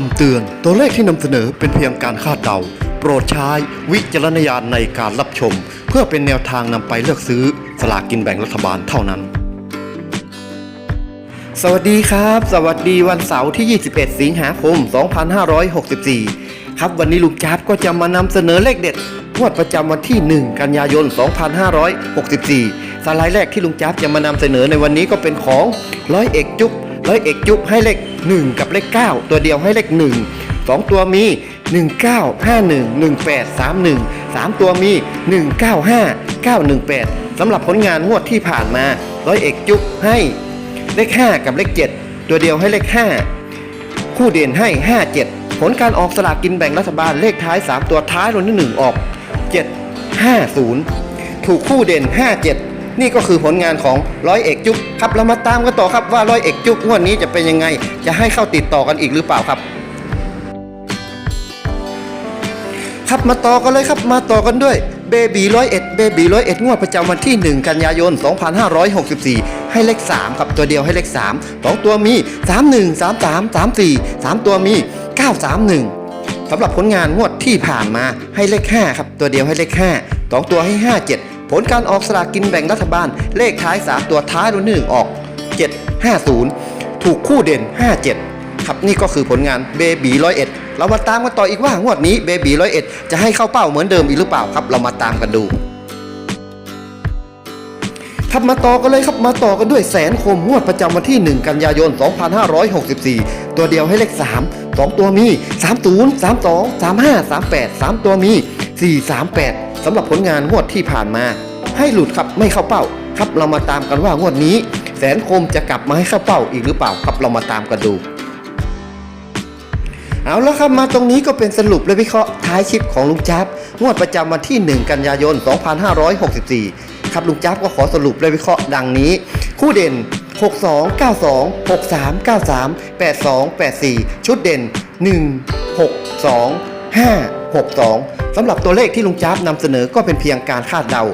คำเตือน ตัวเลขที่นำเสนอเป็นเพียงการคาดเดา โปรดใช้วิจารณญาณในการรับชม เพื่อเป็นแนวทางนำไปเลือกซื้อสลากกินแบ่งรัฐบาลเท่านั้น สวัสดีครับ สวัสดีวันเสาร์ที่ 21 สิงหาคม 2564 ครับวันนี้ลุงจ๊าบก็จะมานำเสนอเลขเด็ดงวดประจำวันที่ 1 กันยายน 2564 สไลด์แรกที่ลุงจ๊าบจะมานำเสนอในวันนี้ก็เป็นของร้อยเอกจุ๊บ ร้อยเอกจุ๊บให้เลข 1 กับเลข 9 ตัวเดียวให้เลข 1 2 ตัวมี 1951 1831 3 ตัวมี 195 918 สำหรับผลงานงวดที่ผ่านมาร้อยเอกจุ๊บให้เลข 5 กับเลข 7 ตัวเดียวให้เลข 5 คู่เด่นให้ 5 7 ผลการออกสลากกินแบ่งรัฐบาลเลขท้าย 3 ตัวท้ายรางวัลที่ 1 ออก 7 5 0 ถูกคู่เด่น 5 7 นี่ก็คือผลงานของร้อยเอกจุ๊บครับเรามาตามกันต่อครับว่าร้อยเอกจุ๊บงวดนี้จะเป็นยังไง จะให้เข้าติดต่อกันอีกหรือเปล่าครับครับมาต่อกันเลยครับมาต่อกันด้วยเบบีร้อยเอ็ดเบบีร้อยเอ็ดงวดประจำวันที่ 1 กันยายน 2564 ให้เลข 3 ครับตัวเดียวให้เลข 3 2 ตัวมี 31 33 34 3 ตัวมี 931สำหรับผลงานงวดที่ผ่านมาให้เลข 5 ครับ ตัวเดียวให้เลข 5 2 ตัวให้ 57 ผลการออกสลากกินแบ่งรัฐบาล เลขท้าย 3 ตัวท้ายรางวัลที่หนึ่งออก 750 ถูกคู่เด่น 57 ครับนี่ก็คือผลงานเบบีร้อยเอ็ดเรามาตามกันต่ออีกว่างวดนี้เบบีร้อยเอ็ดจะให้เข้าเป้าเหมือนเดิมอีกหรือเปล่าครับเรามาตามกันดูครับมาต่อกันเลยครับมาต่อกันด้วยแสนคมงวดประจำวันที่ 1 กันยายน 2564 ตัวเดียวให้เลข 3 2 ตัวมี 30 32 35 38 3 ตัวมี 438 สำหรับผลงานงวดที่ผ่านมา ให้หลุดครับไม่เข้าเป้า ครับเรามาตามกันว่างวดนี้ แสนคมจะกลับมาให้เข้าเป้าอีกหรือเปล่าครับเรามาตามกันดู เอาแล้วครับมาตรงนี้ก็เป็นสรุปและวิเคราะห์ท้ายคลิปของลุงจ๊บงวดประจำวันที่ 1 กันยายน 2564 ครับลุงจ๊บก็ขอสรุปและวิเคราะห์ดังนี้ คู่เด่น 62 92 63 93 82 84 ชุดเด่น 1 6 2 5 6 2 สำหรับตัวเลขที่ลุงจ๊าบนำเสนอก็เป็นเพียงการคาดเดา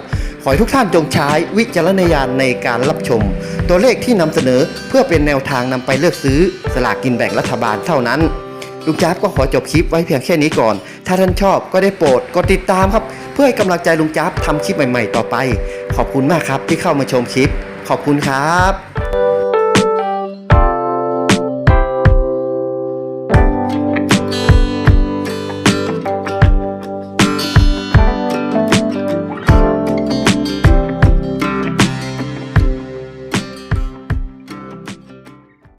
ขอให้ทุกท่านจงใช้วิจารณญาณในการรับชม ตัวเลขที่นำเสนอเพื่อเป็นแนวทางนำไปเลือกซื้อสลากกินแบ่งรัฐบาลเท่านั้นลุงจ๊าบก็ขอจบคลิปไว้เพียงแค่นี้ก่อน ถ้าท่านชอบก็ได้โปรดกดติดตามครับ เพื่อให้กำลังใจลุงจ๊าบทำคลิปใหม่ๆ ต่อไป ขอบคุณมากครับที่เข้ามาชมคลิป ขอบคุณครับ